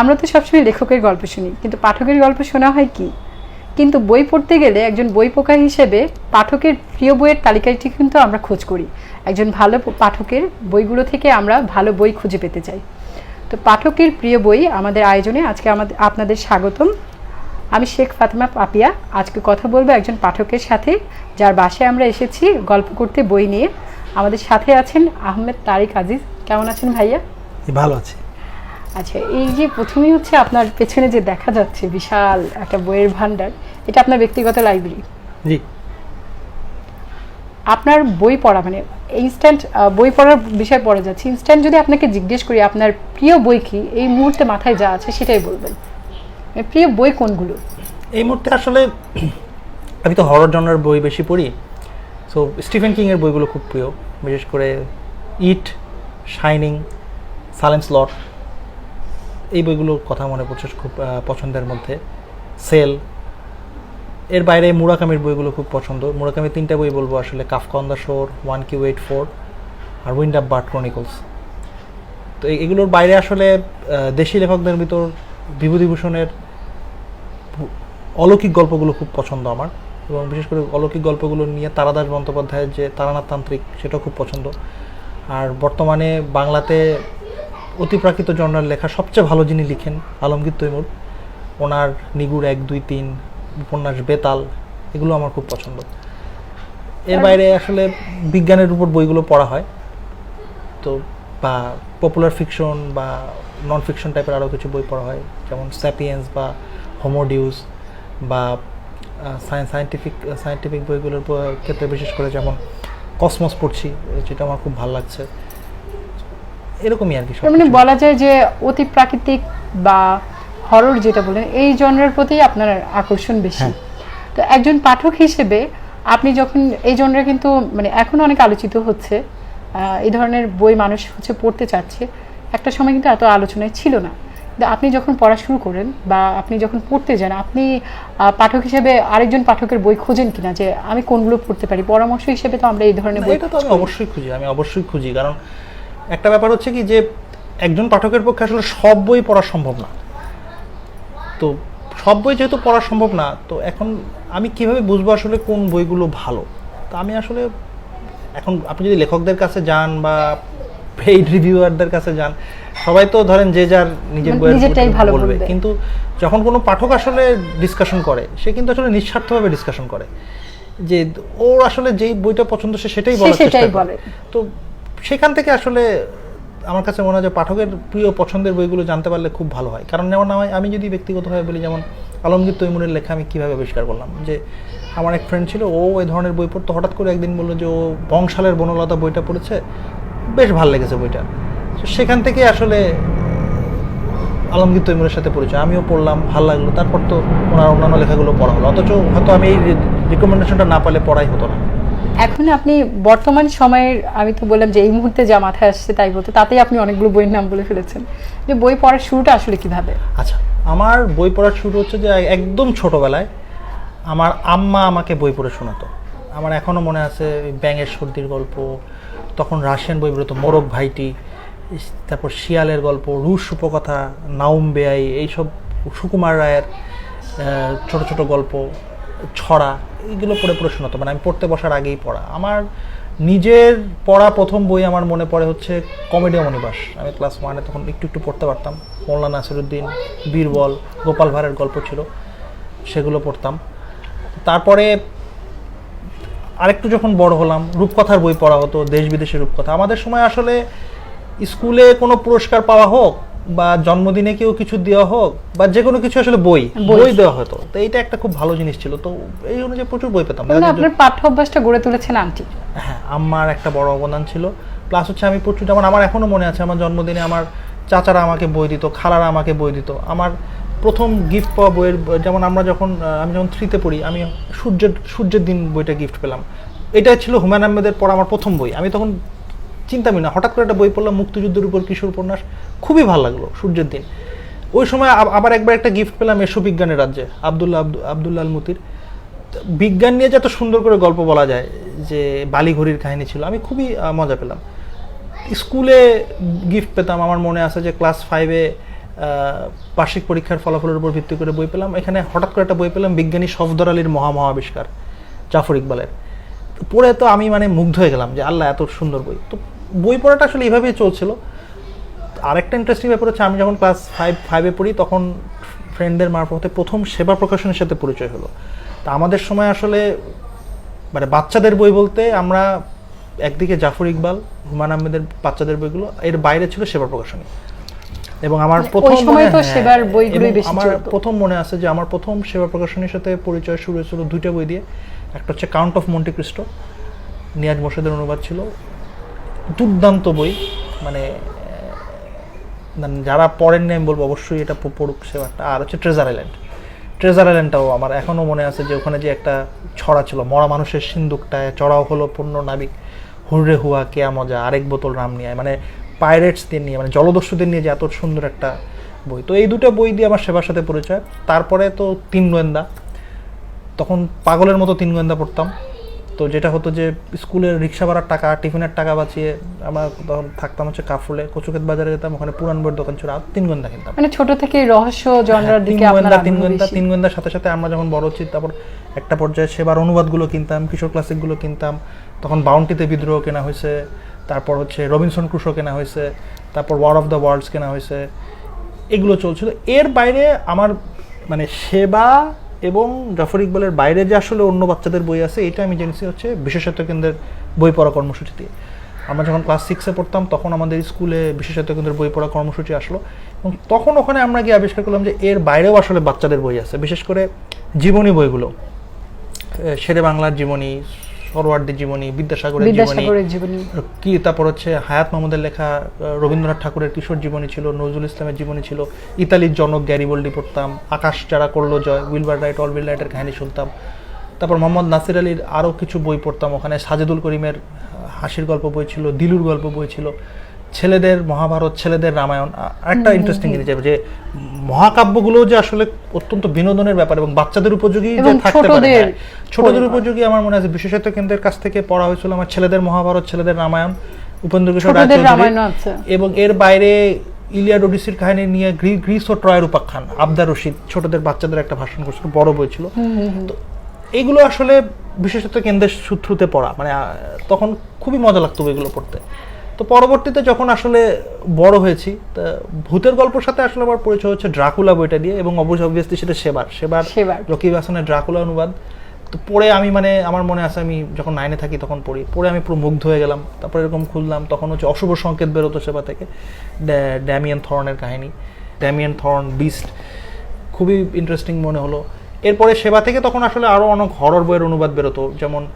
আমরা তো সবসময় লেখকের গল্প শুনি, কিন্তু পাঠকের গল্প শোনা হয় কি? কিন্তু বই পড়তে গেলে একজন বই পোকা হিসেবে পাঠকের প্রিয় বইয়ের তালিকাটি কিন্তু আমরা খোঁজ করি। একজন ভালো পাঠকের বইগুলো থেকে আমরা ভালো বই খুঁজে পেতে চাই। তো পাঠকের প্রিয় বই আমাদের আয়োজনে আজকে আমাদের আপনাদের স্বাগতম। আমি শেখ ফাতেমা পাপিয়া। আজকে কথা বলব একজন পাঠকের সাথে, যার বাসায় আমরা এসেছি গল্প করতে বই নিয়ে। আমাদের সাথে আছেন আহমেদ তারিক আজিজ। কেমন আছেন ভাইয়া? ভালো আছি। আচ্ছা এই যে প্রথমেই হচ্ছে আপনার পেছনে যে দেখা যাচ্ছে বিশাল একটা বইয়ের ভান্ডার এটা আপনার ব্যক্তিগত লাইব্রেরি জি। আপনার বই পড়া মানে ইনস্ট্যান্ট বই পড়ার বিষয় পড়ে যাচ্ছে ইনস্ট্যান্ট যদি আপনাকে জিজ্ঞেস করি আপনার প্রিয় বই কি? এই মুহূর্তে মাথায় যা আছে সেটাই বলবেন। মানে প্রিয় বই কোনগুলো? এই মুহূর্তে আসলে আমি তো হরর জনের বই বেশি পড়ি। সো স্টিফেন কিংয়ের বইগুলো খুব প্রিয়। বিশেষ করে ইট শাইনিং সালেন্স লট এই বইগুলোর কথা মনে পড়ছে খুব পছন্দের মধ্যে। সেল। এর বাইরে মুরাকামির বইগুলো খুব পছন্দ। মুরাকামির তিনটা বই বলব আসলে Kafka on the shore one Q eight four R wind up bird chronicles. তো এগুলোর বাইরে আসলে দেশি লেখকদের ভিতর বিভূতিভূষণের অলৌকিক গল্পগুলো খুব পছন্দ আমার। এবং বিশেষ করে অলৌকিক গল্পগুলো নিয়ে তারাদাস বন্দ্যোপাধ্যায়ের যে তারানাথ তান্ত্রিক সেটাও খুব পছন্দ। আর বর্তমানে বাংলাতে অতিপ্রাকৃত জন্নার লেখা সবচেয়ে ভালো যিনি লিখেন, আলমগীর তৈমুর। ওনার নিগুড় এক, দুই, তিন, উপন্যাস বেতাল, এগুলো আমার খুব পছন্দ। এর বাইরে আসলে বিজ্ঞানের উপর বইগুলো পড়া হয়। তো, বা পপুলার ফিকশন বা নন ফিকশন টাইপের আরও কিছু বই পড়া হয়, যেমন স্যাপিয়েন্স বা হোমোডিউস বা সায়েন্টিফিক সায়েন্টিফিক বইগুলোর ক্ষেত্রে বিশেষ করে যেমন কসমস পড়ছি, যেটা আমার খুব ভালো লাগছে। এরকমই আর কি মানে বলা যায় যে অতি প্রাকৃতিক বা হরর যেটা বলেন এই জনরের প্রতি আপনার আকর্ষণ বেশি। হ্যাঁ। তো একজন পাঠক হিসেবে আপনি যখন এই জনরে কিন্তু মানে এখন অনেক আলোচিত হচ্ছে এই ধরনের বই মানুষ হচ্ছে পড়তে চাচ্ছে একটা সময় কিন্তু এত আলোচনায় ছিল না। আপনি যখন পড়া শুরু করেন বা আপনি যখন পড়তে যান আপনি পাঠক হিসেবে আরেকজন পাঠকের বই খোঁজেন কিনা যে আমি কোনগুলো পড়তে পারি? পরামর্শ হিসেবে তো আমরা এই ধরনের বই এটা তো আমি অবশ্যই খুঁজি আমি অবশ্যই খুঁজি। কারণ একটা ব্যাপার হচ্ছে কি যে একজন পাঠকের পক্ষে আসলে সব বই পড়া সম্ভব না তো সব বই যেহেতু পড়া সম্ভব না তো এখন আমি কীভাবে বুঝব আসলে কোন বইগুলো ভালো তো আমি আসলে এখন আপনি যদি লেখকদের কাছে যান বা পেইড রিভিউয়ারদের কাছে যান সবাই তো ধরেন যে যার নিজের মানে বইয়ের বলবে। কিন্তু যখন কোনো পাঠক আসলে ডিসকাশন করে সে কিন্তু আসলে নিঃস্বার্থভাবে ডিসকাশন করে যে ওর আসলে যেই বইটা পছন্দ সে সেটাই সে বলার চেষ্টা করে। বলে। তো সেখান থেকে আসলে আমার কাছে মনে হয় যে পাঠকের প্রিয় পছন্দের বইগুলো জানতে পারলে খুব ভালো হয়। কারণ যেমন আমি আমি যদি ব্যক্তিগতভাবে বলি, যেমন আলমগীর তৈমুরের লেখা আমি কীভাবে আবিষ্কার করলাম, যে আমার এক ফ্রেন্ড ছিল, ও এই ধরনের বই পড়তো, হঠাৎ করে একদিন বলল যে ও বংশালের বনলতা বইটা পড়েছে, বেশ ভালো লেগেছে বইটা। তো সেখান থেকে আসলে আলমগীর তৈমুরের সাথে পরিচয়, আমিও পড়লাম, ভালো লাগল, তারপর তো ওনার অন্যান্য লেখাগুলো পড়া হলো, অথচ হয়তো আমি এই রিকমেন্ডেশনটা না পেলে পড়াই হতো না। এখন আপনি বর্তমান সময়ের, আমি তো বললাম যে এই মুহূর্তে যা মাথায় আসছে তাই বলতে, তাতেই আপনি অনেকগুলো বইয়ের নাম বলে ফেলেছেন। যে বই পড়ার শুরুটা আসলে কীভাবে? আচ্ছা আমার বই পড়ার শুরু হচ্ছে যে একদম ছোটবেলায় আমার আম্মা আমাকে বই পড়ে শোনাতো। আমার এখনও মনে আছে ব্যাঙের সর্দির গল্প, তখন রাশিয়ান বই বেরোতো, মোরগ ভাইটি তারপর শিয়ালের গল্প, রুশ উপকথা নাউম বেআই এইসব সুকুমার রায়ের ছোট ছোট গল্প ছড়া, এইগুলো পড়ে পড়ে শোনাতো মানে আমি পড়তে বসার আগেই পড়া। আমার নিজের পড়া প্রথম বই আমার মনে পড়ে হচ্ছে কমেডি অমনিবাস। আমি ক্লাস ওয়ানে তখন একটু একটু পড়তে পারতাম। মোল্লা নাসিরুদ্দিন, বীরবল, গোপাল ভাঁড়ের গল্প ছিল, সেগুলো পড়তাম। তারপরে আরেকটু যখন বড় হলাম, রূপকথার বই পড়া হতো, দেশ বিদেশের রূপকথা। আমাদের সময় আসলে স্কুলে কোনো পুরস্কার পাওয়া হোক বা জন্মদিনে কেউ কিছু দেওয়া হোক বা যে কোনো কিছু আসলে বই বই। দেওয়া হতো। তো এইটা একটা খুব ভালো জিনিস ছিল। তো এই অনুযায়ী প্রচুর বই পেতাম। মানে আপনার পাঠ্য অভ্যাসটা গড়ে তুলেছেন আন্টি? হ্যাঁ আমার একটা বড় অবদান ছিল। প্লাস হচ্ছে আমি প্রচুর যেমন আমার এখনও মনে আছে আমার জন্মদিনে আমার চাচারা আমাকে বই দিত খালারা আমাকে বই দিত। আমার প্রথম গিফট পাওয়া বইয়ের যেমন আমরা যখন আমি যখন থ্রিতে পড়ি আমি সূর্যের সূর্যের দিন বইটা গিফট পেলাম। এটা ছিল হুমায়ুন আহমেদের পড়া আমার প্রথম বই। আমি তখন চিন্তামি না হঠাৎ করে একটা বই পড়লাম, মুক্তিযুদ্ধের উপর কিশোর উপন্যাস। খুবই ভালো লাগল সূর্যের দিন। ওই সময় আব- আবার একবার একটা গিফট পেলাম এসো বিজ্ঞানের রাজ্যে, আবদুল্লাহ আব্দু- আবদুল্লাহ আল মুতির বিজ্ঞান নিয়ে যে এত সুন্দর করে গল্প বলা যায়, যে বালিঘড়ির কাহিনী ছিল, আমি খুবই মজা পেলাম। স্কুলে গিফট পেতাম, আমার মনে আছে যে ক্লাস ফাইভে বার্ষিক পরীক্ষার ফলাফলের উপর ভিত্তি করে বই পেলাম। এখানে হঠাৎ করে একটা বই পেলাম, বিজ্ঞানী সফদর আলীর মহামহাবিষ্কার, জাফর ইকবালের। পড়ে তো আমি মানে মুগ্ধ হয়ে গেলাম যে আল্লাহ এত সুন্দর বই। তো বই পড়াটা আসলে এইভাবেই চলছিল। আরেকটা ইন্টারেস্টিং ব্যাপার হচ্ছে আমি যখন ক্লাস ফাইভ ফাইভে পড়ি তখন ফ্রেন্ডদের মারফতে প্রথম সেবা প্রকাশনের সাথে পরিচয় হলো। তা আমাদের সময় আসলে মানে বাচ্চাদের বই বলতে আমরা একদিকে জাফর ইকবাল হুমায়ুন আহমেদের বাচ্চাদের বইগুলো এর বাইরে ছিল সেবা প্রকাশনী। এবং আমার মানে প্রথম সময় মনে- তো হ্যাঁ, সেবার বইগুলোই বেশি আমার প্রথম মনে আছে যে আমার প্রথম সেবা প্রকাশনীর সাথে পরিচয় শুরু হয়েছিল দুইটা বই দিয়ে। একটা হচ্ছে count of Monte Cristo Niaz মোর্শেদের অনুবাদ ছিল। দুর্দান্ত বই। মানে মানে যারা পড়েন আমি বলব অবশ্যই এটা পড়ুক সেবাটা আর হচ্ছে ট্রেজার আইল্যান্ড ট্রেজার আইল্যান্ডটাও আমার এখনও মনে আছে যে ওখানে যে একটা ছড়া ছিল, মরা মানুষের সিন্দুকটায় চড়াও হলো পূর্ণ নাবিক। হুররে হুয়া, কেয়া মজা, আরেক বোতল রাম নিয়ে মানে পাইরেটসদের নিয়ে মানে জলদস্যুদের নিয়ে যে এত সুন্দর একটা বই। তো এই দুটো বই দিয়ে আমার সেবার সাথে পরিচয়। তারপরে তো তিন গোয়েন্দা। তখন পাগলের মতো তিন গোয়েন্দা পড়তাম। তো যেটা হতো যে স্কুলের রিক্সা ভাড়ার টাকা টিফিনের টাকা বাঁচিয়ে আমরা তখন থাকতাম হচ্ছে কাফুলে কচুক্ষেত বাজারে যেতাম ওখানে পুরান বইয়ের দোকান ছিল আর তিন গোয়েন্দা কিনতাম। মানে ছোট থেকে রহস্য জনরার হ্যাঁ, তিন দিকে আপনার তিন গোয়েন্দা তিন গোয়েন্দার সাথে সাথে আমরা যখন বড় হচ্ছি তারপর একটা পর্যায়ে সেবার অনুবাদগুলো কিনতাম কিশোর ক্লাসিকগুলো কিনতাম। তখন বাউন্টিতে বিদ্রোহ কেনা হয়েছে তারপর হচ্ছে রবিনসন ক্রুশো কেনা হয়েছে তারপর ওয়ার অফ দ্য ওয়ার্ল্ডস কেনা হয়েছে। এগুলো চলছিল। এর বাইরে আমার মানে সেবা এবং জাফর ইকবালের বাইরে যে আসলে অন্য বাচ্চাদের বই আছে, এটা আমি জেনেছি হচ্ছে বিশেষত্ব কেন্দ্রের বই পড়া কর্মসূচি দিয়ে আমরা যখন ক্লাস সিক্সে পড়তাম, তখন আমাদের স্কুলে বিশেষত্ব কেন্দ্রের বই পড়া কর্মসূচি আসলো এবং তখন ওখানে আমরা গিয়ে আবিষ্কার করলাম যে এর বাইরেও আসলে বাচ্চাদের বই আছে, বিশেষ করে জীবনী বইগুলো। শেরে বাংলার জীবনী সরোয়ার্দের জীবনী বিদ্যাসাগরের জীবনী কি তারপর হচ্ছে হায়াত মাহমুদের লেখা রবীন্দ্রনাথ ঠাকুরের কিশোর জীবনী ছিল নজরুল ইসলামের জীবনী ছিল ইতালির জনক গ্যারিবল্ডি পড়তাম আকাশ যারা করল জয় উইলবার রাইট অলবিল রাইটের কাহিনী শুনতাম। তারপর মোহাম্মদ নাসির আলীর আরও কিছু বই পড়তাম ওখানে সাজেদুল করিমের হাসির গল্প বই ছিল দিলুর গল্প বই ছিল। ছেলেদের মহাভারত ছেলেদের রামায়ণ আরেকটা ইন্টারেস্টিং জিনিস যে মহাকাব্যগুলো যে আসলে অত্যন্ত বিনোদনের ব্যাপার এবং বাচ্চাদের উপযোগী যে থাকতে পারে ছোটদের হ্যাঁ। উপযোগী আমার মনে আছে বিশেষত কেন্দ্রের কাছ থেকে পড়া হয়েছিল আমার ছেলেদের মহাভারত ছেলেদের রামায়ণ উপেন্দ্র কিশোর এবং এর বাইরে ইলিয়াড ওডিসির কাহিনী নিয়ে গ্রি- গ্রিস ও ট্রয়ের উপাখ্যান আবদার রশিদ ছোটদের বাচ্চাদের একটা ভাষণ করছিল বড় বই ছিল। তো এইগুলো আসলে বিশেষত কেন্দ্রের সূত্রতে পড়া মানে তখন খুবই মজা লাগতো এগুলো পড়তে। তো পরবর্তীতে যখন আসলে বড় হয়েছি তা ভূতের গল্পের সাথে আসলে আমার পরিচয় হচ্ছে ড্রাকুলা বইটা দিয়ে এবং অবশ্যই অবভিয়াসলি সেটা সেবার সেবার সেবার। রকিব হাসানের ড্রাকুলা অনুবাদ। তো পড়ে আমি মানে আমার মনে আছে আমি যখন নাইনে থাকি তখন পড়ি। পড়ে আমি পুরো মুগ্ধ হয়ে গেলাম। তারপরে এরকম খুললাম তখন হচ্ছে অশুভ সংকেত বেরোতো সেবা থেকে। ড্যা- ড্যামিয়ান থর্নের কাহিনী। Damien Thorn beast. খুবই ইন্টারেস্টিং মনে হলো। এরপরে সেবা থেকে তখন আসলে আরও অনেক হরর বইয়ের অনুবাদ বেরোতো। যেমন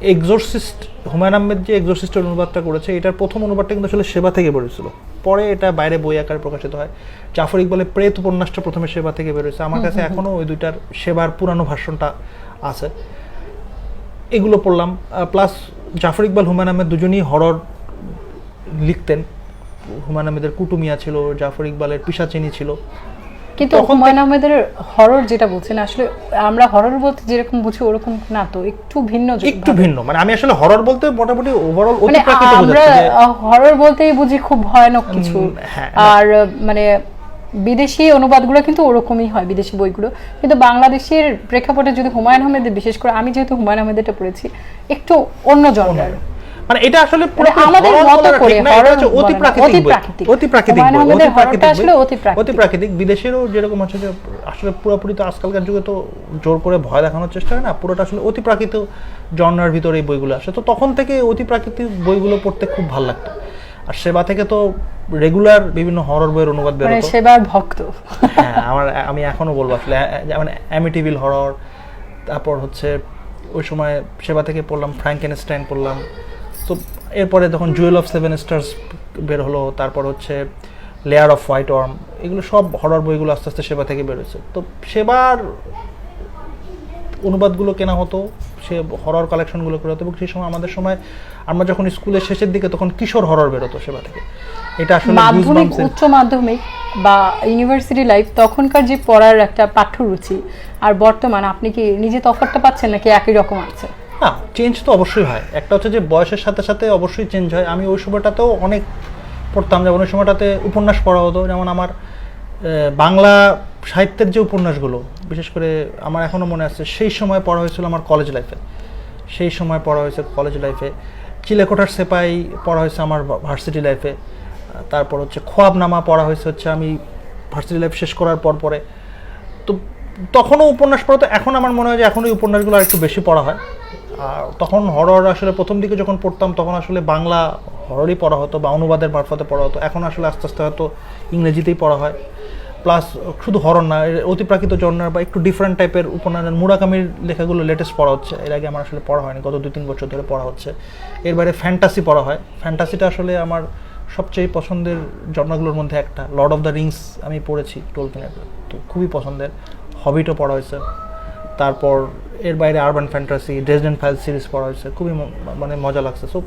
এক্সোরসিস্ট হুমায়ুন আহমেদ যে এক্সোরসিস্টের অনুবাদটা করেছে এটার প্রথম অনুবাদটা কিন্তু আসলে সেবা থেকে বেরোছিল পরে এটা বাইরে বই আকারে প্রকাশিত হয়। জাফর ইকবালের প্রেত উপন্যাসটা প্রথমে সেবা থেকে বেরোয়েছে। আমার কাছে এখনও ওই দুইটার সেবার পুরানো ভার্সনটা আছে। এগুলো পড়লাম। প্লাস জাফর ইকবাল হুমায়ুন আহমেদ দুজনই হরর লিখতেন। হুমায়ুন আহমেদের কুটুমিয়া ছিল জাফর ইকবালের পিসাচিনি ছিল। কিন্তু হুমায়ুন আহমেদের হরর যেটা বলছেন আসলে আমরা হরর বলতে যেরকম বুঝি ওরকম না তো একটু ভিন্ন একটু ভিন্ন মানে আমি আসলে হরর বলতে মোটামুটি ওভারঅল মানে আমরা হরর বলতেই বুঝি খুব ভয়ানক কিছু। হ্যাঁ, আর মানে বিদেশি অনুবাদগুলো কিন্তু ওরকমই হয় বিদেশি বইগুলো। কিন্তু বাংলাদেশের প্রেক্ষাপটে যদি হুমায়ুন আহমেদের বিশেষ করে আমি যেহেতু হুমায়ুন আহমেদেরটা পড়েছি একটু অন্য জনরার। মানে এটা আসলে মানে আমাদের মতো করে ঠিক না, এটা horror হচ্ছে বলে না, অতিপ্রাকৃতিক বই। অতিপ্রাকৃতিক। অতিপ্রাকৃতিক হুমায়ুন বই, আহমেদের অতিপ্রাকৃতিক horrorটা আসলে বই। অতিপ্রাকৃতিক। অতিপ্রাকৃতিক বিদেশেরও যেরকম হচ্ছে যে আসলে পুরোপুরি তো আজকালকার যুগে তো জোর করে ভয় দেখানোর চেষ্টা হয় না পুরোটা আসলে জন্নার ভিতরে এই বইগুলো আসে তো তখন থেকে অতিপ্রাকৃতিক বইগুলো পড়তে খুব ভালো লাগতো আর সেবা থেকে তো রেগুলার বিভিন্ন হরর বইয়ের অনুবাদ মানে বেরোতো সেবার ভক্ত হ্যাঁ আমার আমি এখনও বলব আসলে আ- অ্যামিটিভিল হরর তারপর হচ্ছে ওই সময় সেবা থেকে পড়লাম ফ্র্যাঙ্কেনস্টাইন পড়লাম তো এরপরে তখন জুয়েল অফ সেভেন স্টার্স বের হলো, তারপর হচ্ছে লেয়ার অফ হোয়াইট ওয়ার্ম এগুলো সব হরর বইগুলো আস্তে আস্তে সেবা থেকে বেরোচ্ছে। তো সেবার অনুবাদগুলো কেনা হতো, সে হরর কালেকশনগুলো করে হতো, এবং সেই সময় আমাদের সময় আমরা যখন স্কুলের শেষের দিকে তখন কিশোর হরর বেরোতো সেবা থেকে। এটা আসলে মাধ্যমিক, উচ্চ মাধ্যমিক বা ইউনিভার্সিটি লাইফ তখনকার যে পড়ার একটা পাঠ্যরুচি, আর বর্তমান আপনি কি নিজে তফাৎটা পাচ্ছেন নাকি একই রকম আছে? না চেঞ্জ তো অবশ্যই হয়। একটা হচ্ছে যে বয়সের সাথে সাথে অবশ্যই চেঞ্জ হয়। আমি ওই সময়টাতেও অনেক পড়তাম। যেমন ওই সময়টাতে উপন্যাস পড়া হতো। যেমন আমার বাংলা সাহিত্যের যে উপন্যাসগুলো, বিশেষ করে আমার এখনও মনে আছে, সেই সময় পড়া হয়েছিল আমার কলেজ লাইফে সেই সময় পড়া হয়েছে কলেজ লাইফে চিলেকোঠার সেপাই পড়া হয়েছে আমার ভার্সিটি লাইফে তারপর হচ্ছে খোয়াবনামা পড়া হয়েছে হচ্ছে আমি ভার্সিটি লাইফ শেষ করার পর পরে। তো তখনও উপন্যাস পড়া তো এখন আমার মনে হয় যে এখন ওই উপন্যাসগুলো আর একটু বেশি পড়া হয়। আর তখন হরর আসলে প্রথম দিকে যখন পড়তাম, তখন আসলে বাংলা হররই পড়া হতো বা অনুবাদের মারফতে পড়া হতো। এখন আসলে আস্তে আস্তে হয়তো ইংরেজিতেই পড়া হয়। প্লাস শুধু হরর না অতিপ্রাকৃত জন্নার বা একটু ডিফারেন্ট টাইপের উপন্যাস, মুরাকামির লেখাগুলো লেটেস্ট পড়া হচ্ছে। এর আগে আমার আসলে পড়া হয়নি, গত দুই তিন বছর ধরে পড়া হচ্ছে। এর বাইরে ফ্যান্টাসি পড়া হয়। ফ্যান্টাসিটা আসলে আমার সবচেয়ে পছন্দের জন্নাগুলোর মধ্যে একটা। লর্ড অফ দ্য রিংস আমি পড়েছি টোলকিনের তো খুবই পছন্দের। হবিটও পড়া হয়েছে। তারপর এর বাইরে urban fantasy Dresden file series পড়া হয়েছে, খুবই মানে মজা লাগছে। সো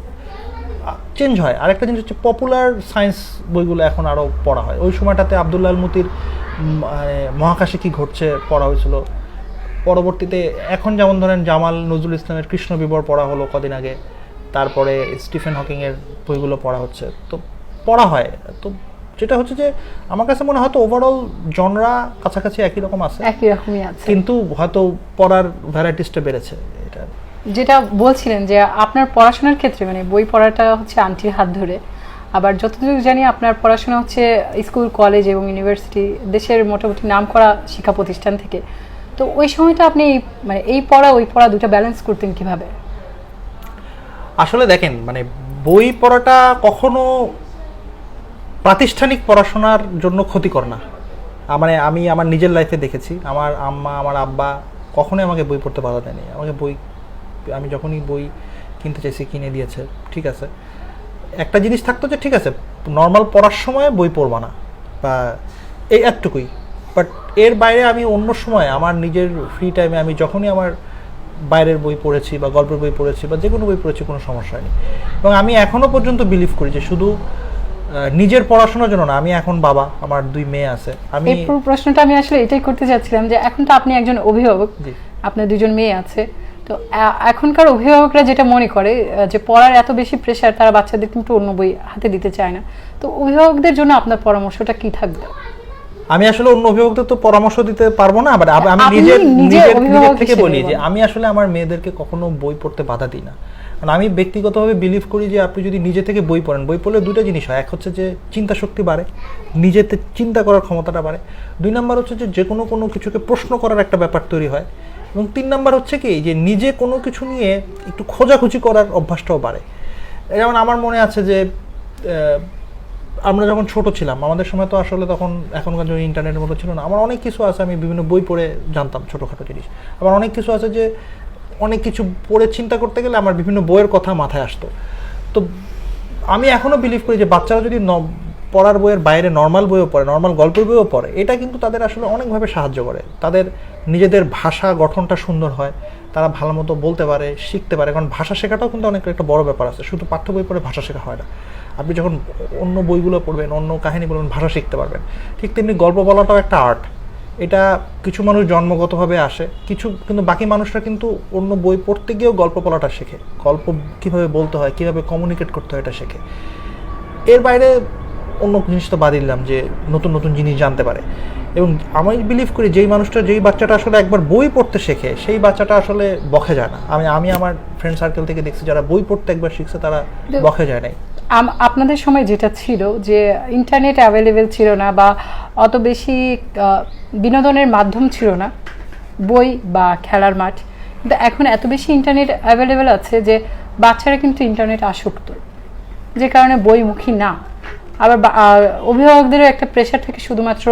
চেঞ্জ হয়। আরেকটা জিনিস হচ্ছে পপুলার সায়েন্স বইগুলো এখন আরও পড়া হয়। ওই সময়টাতে আবদুল্লাহ মুতির মানে মহাকাশে কী ঘটছে পড়া হয়েছিল। পরবর্তীতে এখন যেমন ধরেন জামাল নজরুল ইসলামের কৃষ্ণ বিবর পড়া হলো কদিন আগে। তারপরে স্টিফেন হকিংয়ের বইগুলো পড়া হচ্ছে। তো, পড়া হয়। তো যেটা হচ্ছে যে আমার কাছে মনে হয় তো ওভারঅল জনরা কাছাকাছি একই রকম আছে। একই রকমই আছে। কিন্তু হয়তো পড়ার ভ্যারাইটিসটা বেড়েছে। এটা যেটা বলছিলেন যে আপনার পড়াশোনার ক্ষেত্রে মানে বই পড়াটা হচ্ছে আন্টির হাত ধরে। আবার যতদূর জানি আপনার পড়াশোনা হচ্ছে স্কুল কলেজ এবং ইউনিভার্সিটি দেশের মোটামুটি নাম করা শিক্ষা প্রতিষ্ঠান থেকে। তো ওই সময়টা আপনি মানে এই পড়া ওই পড়া দুটো ব্যালেন্স করতেন কীভাবে? আসলে দেখেন মানে বই পড়াটা কখনো প্রাতিষ্ঠানিক পড়াশোনার জন্য ক্ষতিকর না। মানে আমি আমার নিজের লাইফে দেখেছি, আমার আম্মা, আমার আব্বা কখনোই আমাকে বই পড়তে বাধা দেয়নি। আমাকে বই, আমি যখনই বই কিনতে চাইছি, কিনে দিয়েছে, ঠিক আছে। একটা জিনিস থাকতো যে, ঠিক আছে নর্মাল পড়ার সময় বই পড়বা না, বা এই এতটুকুই। বাট এর বাইরে আমি অন্য সময় আমার নিজের ফ্রি টাইমে আমি যখনই আমার বাইরের বই পড়েছি, বা গল্পের বই পড়েছি, বা যে কোনো বই পড়েছি, কোনো সমস্যা নেই এবং আমি এখনও পর্যন্ত বিলিভ করি যে, শুধু নিজের পড়াশোনার জন্য না আমি এখন বাবা আমার দুই মেয়ে আছে। আমি এই পুরো প্রশ্নটা আমি আসলে এটাই করতে চাচ্ছিলাম যে এখন তো আপনি একজন অভিভাবক। আপনার দুজন মেয়ে আছে তো এখনকার অভিভাবকরা যেটা মনে করে যে পড়ার এত বেশি প্রেশার তারা বাচ্চাদের কিন্তু অন্য বই হাতে দিতে চায় না। তো অভিভাবকদের জন্য আপনার পরামর্শটা কি থাকবে? আমি আসলে অন্য অভিভাবকদের তো পরামর্শ দিতে পারব না বাট আমি নিজের নিজে নিজের নিজের থেকে বলি যে আমি আসলে আমার মেয়েদেরকে কখনো বই পড়তে বাধা দিই না। কারণ আমি ব্যক্তিগতভাবে বিলিভ করি যে আপনি যদি নিজে থেকে বই পড়েন বই পড়লে দুটো জিনিস হয়। এক হচ্ছে যে চিন্তা শক্তি বাড়ে নিজেতে চিন্তা করার ক্ষমতাটা বাড়ে। দুই নাম্বার হচ্ছে যে যে কোনো কোনো কিছুকে প্রশ্ন করার একটা ব্যাপার তৈরি হয়। এবং তিন নাম্বার হচ্ছে কি যে নিজে কোনো কিছু নিয়ে একটু খোঁজাখুঁজি করার অভ্যাসটাও বাড়ে। যেমন আমার মনে আছে যে আমরা যখন ছোট ছিলাম, আমাদের সময় তো আসলে তখন এখনকার যে ইন্টারনেটের মতো ছিল না। আমার অনেক কিছু আছে, আমি বিভিন্ন বই পড়ে জানতাম ছোটোখাটো জিনিস। আবার অনেক কিছু আছে যে, অনেক কিছু পড়ে চিন্তা করতে গেলে আমার বিভিন্ন বইয়ের কথা মাথায় আসতো। তো আমি এখনও বিলিভ করি যে, বাচ্চারা যদি পড়ার বইয়ের বাইরে নর্মাল বইও পড়ে নর্মাল গল্পের বইও পড়ে, এটা কিন্তু তাদের আসলে অনেকভাবে সাহায্য করে। তাদের নিজেদের ভাষা গঠনটা সুন্দর হয়, তারা ভালো মতো বলতে পারে, শিখতে পারে। কারণ ভাষা শেখাটাও কিন্তু অনেক একটা বড় ব্যাপার আছে। শুধু পাঠ্য বই পড়ে ভাষা শেখা হয় না। আপনি যখন অন্য বইগুলো পড়বেন, অন্য কাহিনী বলবেন ভাষা শিখতে পারবেন। ঠিক তেমনি গল্প বলাটাও একটা আর্ট। এটা কিছু মানুষ জন্মগতভাবে আসে, কিছু কিন্তু বাকি মানুষরা কিন্তু অন্য বই পড়তে গিয়েও গল্প বলাটা শেখে। গল্প কীভাবে বলতে হয়, কীভাবে কমিউনিকেট করতে হয় এটা শেখে। এর বাইরে অন্য জিনিস তো বাদ দিলাম যে নতুন নতুন জিনিস জানতে পারে। এবং আমি বিলিভ করি যেই মানুষটা যেই বাচ্চাটা আসলে একবার বই পড়তে শেখে সেই বাচ্চাটা আসলে বকে যায় না। আমি আমি আমার ফ্রেন্ড সার্কেল থেকে দেখছি যারা বই পড়তে একবার শিখছে তারা বকে যায় নাই। আপনাদের সময় যেটা ছিল যে ইন্টারনেট অ্যাভেলেবেল ছিল না বা অত বেশি বিনোদনের মাধ্যম ছিল না বই বা খেলার মাঠ কিন্তু এখন এত বেশি ইন্টারনেট অ্যাভেলেবেল আছে যে বাচ্চারা কিন্তু ইন্টারনেট আসক্ত। যে কারণে বইমুখী না। আবার অভিভাবকদেরও একটা প্রেশার থাকে শুধুমাত্র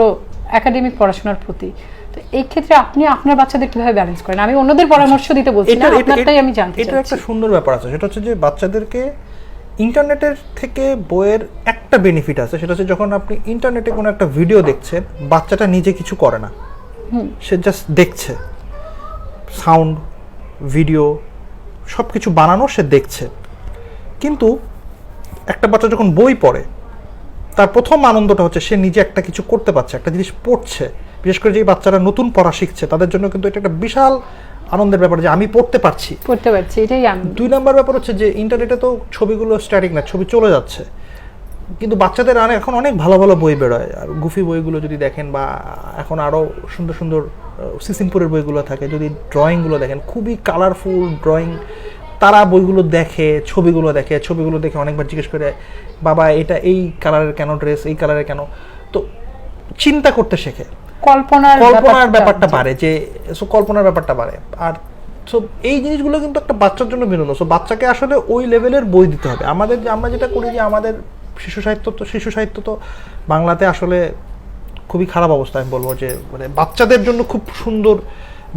একাডেমিক পড়াশোনার প্রতি। তো এই ক্ষেত্রে আপনি আপনার বাচ্চাদের কীভাবে ব্যালেন্স করেন? আমি অন্যদের পরামর্শ দিতে বলছি না আপনারটাই আমি জানতে এটা একটা সুন্দর ব্যাপার আছে। সেটা হচ্ছে যে বাচ্চাদেরকে ইন্টারনেটের থেকে বইয়ের একটা বেনিফিট আছে। সেটা হচ্ছে যখন আপনি ইন্টারনেটে কোনো একটা ভিডিও দেখছেন বাচ্চাটা নিজে কিছু করে না। সে জাস্ট দেখছে। সাউন্ড ভিডিও সব কিছু বানানো সে দেখছে। কিন্তু একটা বাচ্চা যখন বই পড়ে তার প্রথম আনন্দটা হচ্ছে সে নিজে একটা কিছু করতে পারছে একটা জিনিস পড়ছে। বিশেষ করে যে বাচ্চারা নতুন পড়া শিখছে তাদের জন্য কিন্তু এটা একটা বিশাল আনন্দের ব্যাপার যে আমি পড়তে পারছি। পড়তে পারছি এটাই দুই নাম্বার ব্যাপার হচ্ছে যে ইন্টারনেটে তো ছবিগুলো স্ট্যাটিক না ছবি চলে যাচ্ছে। কিন্তু বাচ্চাদের অনেক এখন অনেক ভালো ভালো বই বেরোয়। আর গুফি বইগুলো যদি দেখেন বা এখন আরও সুন্দর সুন্দর সিসিমপুরের বইগুলো থাকে যদি ড্রয়িংগুলো দেখেন খুবই কালারফুল ড্রয়িং তারা বইগুলো দেখে ছবিগুলো দেখে ছবিগুলো দেখে অনেকবার জিজ্ঞেস করে বাবা এটা এই কালারের কেন ড্রেস এই কালারের কেন? তো চিন্তা করতে শেখে। কল্পনার কল্পনার ব্যাপারটা বাড়ে যে সো কল্পনার ব্যাপারটা বাড়ে। আর সো এই জিনিসগুলো কিন্তু একটা বাচ্চার জন্য বিনোদন সো বাচ্চাকে আসলে ওই লেভেলের বই দিতে হবে। আমাদের আমরা যেটা করি যে আমাদের শিশু সাহিত্য তো শিশু সাহিত্য তো বাংলাতে আসলে খুবই খারাপ অবস্থা আমি বলব যে মানে বাচ্চাদের জন্য খুব সুন্দর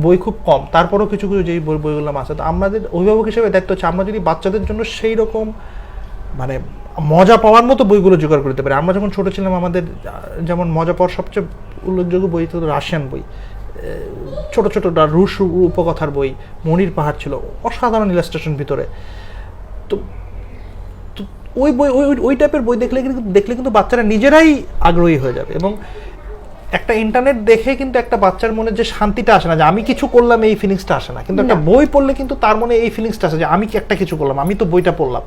বই খুব কম। তারপরেও কিছু কিছু যেই বই বইগুলো আছে। তো আমাদের অভিভাবক হিসেবে দায়িত্ব হচ্ছে আমরা যদি বাচ্চাদের জন্য সেই রকম মানে মজা পাওয়ার মতো বইগুলো জোগাড় করতে পারি। আমরা যখন ছোট ছিলাম আমাদের যেমন মজা পাওয়ার সবচেয়ে উল্লেখযোগ্য বই ছিল রাশিয়ান বই। ছোট ছোট রুশ উপকথার বই মনির পাহাড় ছিল অসাধারণ ইলাস্ট্রেশন ভিতরে। তো তো ওই বই ওই ওই- ওই টাইপের বই দেখলে কিন্তু দেখলে কিন্তু বাচ্চারা নিজেরাই আগ্রহী হয়ে যাবে এবং একটা ইন্টারনেট দেখে কিন্তু একটা বাচ্চার মনে যে শান্তিটা আসে না যে আমি কিছু করলাম এই ফিলিংসটা আসে না। কিন্তু একটা বই পড়লে কিন্তু তার মনে এই ফিলিংসটা আসে যে আমি কি একটা কিছু করলাম আমি তো বইটা পড়লাম।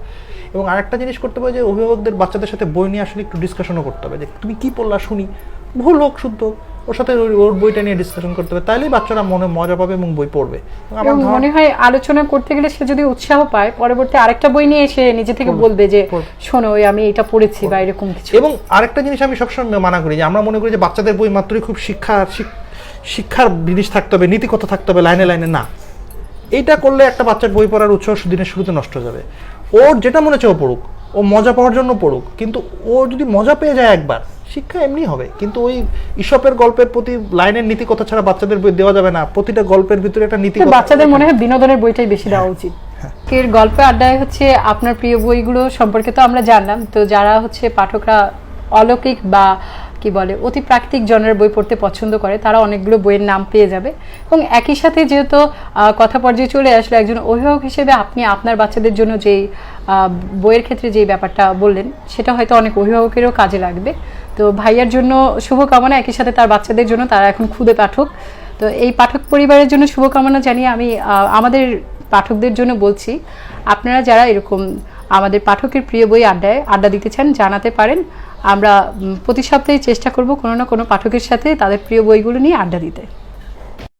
এবং আরেকটা জিনিস করতে হবে যে অভিভাবকদের বাচ্চাদের সাথে বই নিয়ে আসলে একটু ডিসকাশনও করতে হবে। যে তুমি কি পড়লা শুনি। ভুল হোক শুদ্ধ ওর সাথে ওর- বইটা নিয়ে ডিসকাশন করতে হবে। তাইলেই বাচ্চারা মনে মজা পাবে এবং বই পড়বে। আমার মনে হয় আলোচনা করতে গেলে সে যদি উৎসাহ পায় পরবর্তী আরেকটা বই নিয়ে এসে নিজে থেকে বলবে যে শোনো ওই আমি এটা পড়েছি বা এরকম কিছু। এবং আরেকটা জিনিস আমি সবসময় মানা করি যে আমরা মনে করি যে বাচ্চাদের বই মাত্রই খুব শিক্ষা শিক্ষার জিনিস থাকতে হবে নীতিকথা থাকতে হবে লাইনে লাইনে না। এইটা করলে একটা বাচ্চার বই পড়ার উৎসাহ দিনের শুরুতে নষ্ট হয়ে যাবে। ওর যেটা মনে হচ্ছে ও পড়ুক ও মজা পাওয়ার জন্য পড়ুক কিন্তু ও যদি মজা পেয়ে যায় একবার শিক্ষা এমনি হবে। কিন্তু ওই ইসপের গল্পের প্রতি লাইনের নীতি কথা ছাড়া বাচ্চাদের বই দেওয়া যাবে না প্রতিটা গল্পের ভিতরে একটা নীতি বাচ্চাদের মনে হয় বিনোদনের বইটাই বেশি দেওয়া উচিত। এর গল্পে আড্ডায় হচ্ছে আপনার প্রিয় বইগুলো সম্পর্কে তো আমরা জানলাম তো যারা হচ্ছে পাঠকরা অলৌকিক বা কি বলে অতি প্রাকৃতিক জনের বই পড়তে পছন্দ করে, তারা অনেকগুলো বইয়ের নাম পেয়ে যাবে। এবং একই সাথে যেহেতু কথা পর্যায়ে চলে আসলে একজন অভিভাবক হিসেবে, আপনি আপনার বাচ্চাদের জন্য যেই বইয়ের ক্ষেত্রে যেই ব্যাপারটা বললেন, সেটা হয়তো অনেক অভিভাবকেরও কাজে লাগবে। তো ভাইয়ার জন্য শুভকামনা, একই সাথে তার বাচ্চাদের জন্য তারা এখন খুদে পাঠক। তো এই পাঠক পরিবারের জন্য শুভকামনা জানিয়ে আমি আমাদের পাঠকদের জন্য বলছি, আপনারা যারা এরকম আমাদের পাঠকের প্রিয় বই আড্ডায় আড্ডা দিতে চান, জানাতে পারেন। আমরা প্রতি সপ্তাহে চেষ্টা করব কোনো না কোনো পাঠকের সাথে তাদের প্রিয় বইগুলো নিয়ে আড্ডা দিতে।